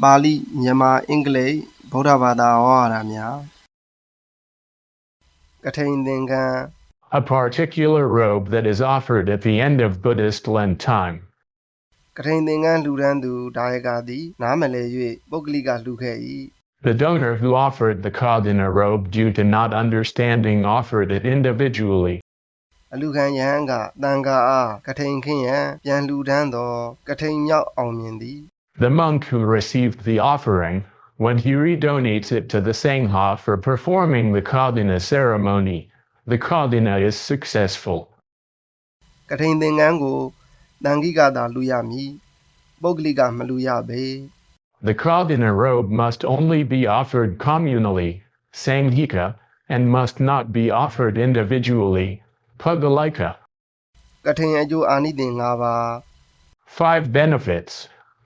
ပါဠိမြန်မာအင်္ဂလိပ်ဗုဒ္ဓဘာသာဟောရတာများကထိန်သင်္ကန်း A particular robe that is offered at the end of Buddhist Lent time. ကထိန်သင်္ကန်းလှူဒန်းသူဒါယကာသည် နားမလဲ၍ပုဂ္ဂလိကလှူခဲ့၏ The donor who offered the Kadina robe due to not understanding offered it individually. အလူခံယဟန်ကတန်ခါအားကထိန်ခင်းရန်ပြန်လှူဒန်းသောကထိန်မြောက်အောင်မြင်သည် The monk who received the offering, when he redonates it to the Sangha for performing the Kadina ceremony, the Kadina is successful. ကထိန်သင်္ကန်းကိုတန်ခိကသာလှူရမည်ပုဂ္ဂလိကမလှူရပေ The Kadina robe must only be offered communally, Sanghika, and must not be offered individually, Pugalika. ကထိန်အကျိုးအာနိသင်၅ပါး Five benefits,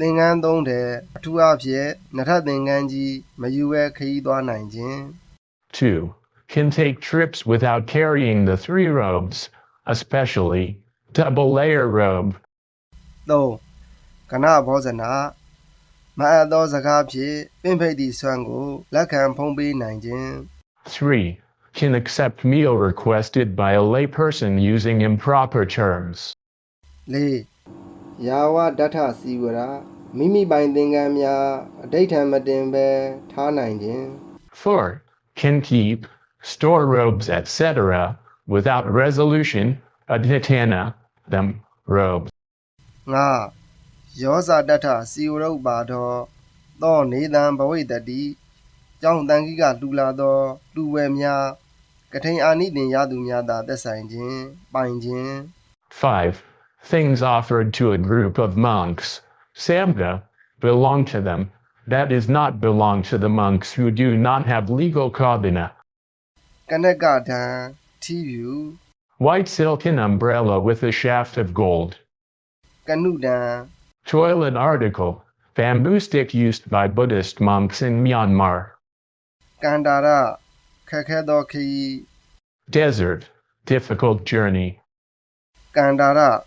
သင်္ကန်းသုံးတဲ့အထူးအဖြစ်နထသင်္ကန်းကြီးမယူဝဲခရီးသွားနိုင်ခြင်း 2. Can take trips without carrying the three robes, especially double layer robe. 3ကဏဘောဇနာမအပ်သောစကားဖြင့်ပင့်ဖိတ်သည့်ဆွမ်းကိုလက်ခံဖုံးပေးနိုင်ခြင်း 3. Can accept meal requested by a layperson using improper terms. 4 ယာဝဒဋ္ဌစီဝရာမိမိပိုင်သင်္ကန်းများအဋိဋ္ဌံမတင်ပဲထားနိုင်ခြင်း 4. Can keep, store robes, etc., without resolution, adhitana, them, robes. 5ယောဇာတဋ္ဌစီဝရုပ်ပါသောသောနေတံဘဝိတ္တိကျောင်းတန်ကြီးကလှူလာသောလူဝဲများကထိန်အာနိသင်ရသူများသာသက်ဆိုင်ခြင်းပိုင်ခြင်း 5. things offered to a group of monks. Samga belong to them. That is not belong to the monks who do not have legal kabina. White silken umbrella with a shaft of gold. Kanuda Toilet article. Bamboo stick used by Buddhist monks in Myanmar. Kandara Kakedoki Desert. Difficult journey. Kandara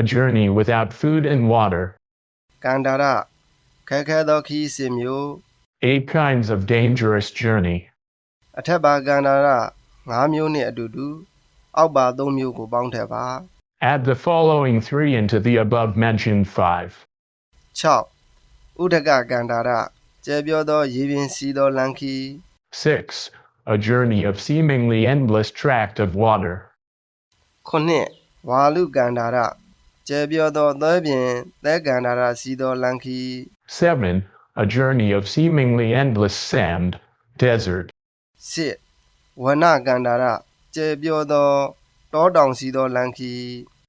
A journey without food and water. ကန္တာရခက်ခဲသောခီးစဉ်မျိုး Eight kinds of dangerous journey. အထက်ပါကန္တာရ5မျိုးနှင့်အတူတူအောက်ပါ3မျိုးကိုပေါင်းထည့်ပါ Add the following three into the above mentioned five. 6ဥဒကကန္တာရကျေပြောသောရေပြင်စီသောလန်ခီ 6. A journey of seemingly endless tract of water. 9ဝါလူကန္တာရ ကျေပြောသောသဲပြင်သဲကန္တာရစီသောလန်ခီ 7. A journey of seemingly endless sand, desert. 10ဝနကန္တာရကျေပြောသောတောတောင်စီသောလန်ခီ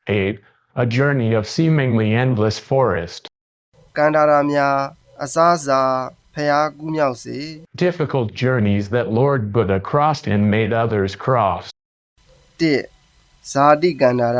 8. A journey of seemingly endless forest. ကန္တာရများအစားအစာဖျားကူးမြောက်စေ Difficult journeys that Lord Buddha crossed and made others cross. 1ဇာတိကန္တာရ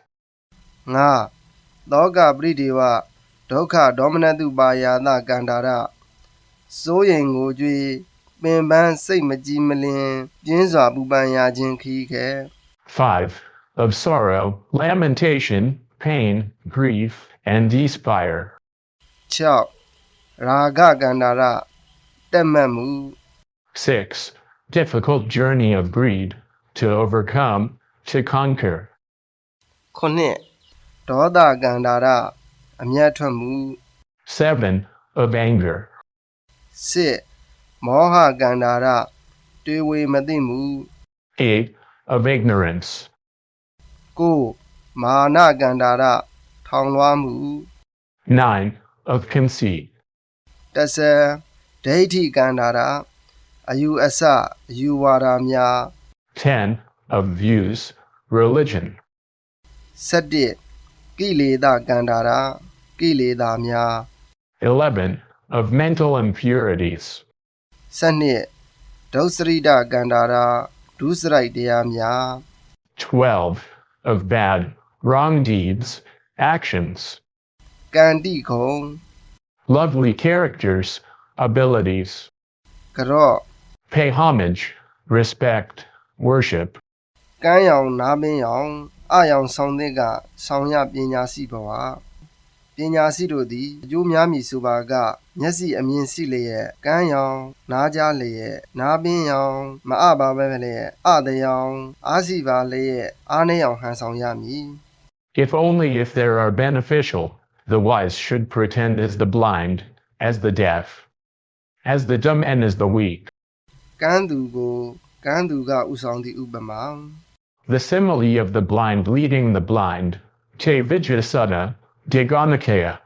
5သောကပရိဒေဝဒုက္ခဒေါမနတုပါယာသကန္တာရစိုးရင်ကိုကြွေပင်ပန်းစိတ်မကြည်မလင်ပြင်းစွာပူပန်ရခြင်းခရီးခဲ 5. Of sorrow, lamentation, pain, grief, and despair. 6ရာဂကန္တာရတက်မှတ်မှု 6. Difficult journey of greed, to overcome, to conquer. 9 ဒေါသကန္တာရအမျက်ထွက်မှု 7. Of anger. 10မောဟကန္တာရတွေးဝေမသိမှု 8. Of ignorance. 9မာနကန္တာရထောင်လွှားမှု 9. Of conceit. 10ဒိဋ္ဌိကန္တာရအယူအဆအယူဝါဒများ 10. Of views, religion. 17 ကိလေသာကန္တာရကိလေသာများ 11. Of mental impurities. 12ဒုစရိဒကန္တာရဒုစရိုက်တရားများ 12. Of bad, wrong deeds, actions. ကန္တိခုံ Lovely characters, abilities. ကြော့ Pay homage, respect, worship. ကမ်းရောင်နားပင်းရောင် အရောင်ဆောင်တဲ့ကဆောင်ရပညာရှိဘဝပညာရှိတို့သည်အကျိုးများမည်ဆိုပါကမျက်စိအမြင်ရှိလျက်ကမ်းရောင်နားကြားလျက်နားပင်းရောင်မအပါပဲလျက်အတရောင်အားစီပါလျက်အားနေအောင်ဟန်ဆောင်ရမည် If only if there are beneficial, the wise should pretend as the blind, as the deaf, as the dumb and as the weak. ကမ်းသူကိုကမ်းသူကဥဆောင်သည့်ဥပမာ The simile of the blind leading the blind, te vijasana, de gonakea,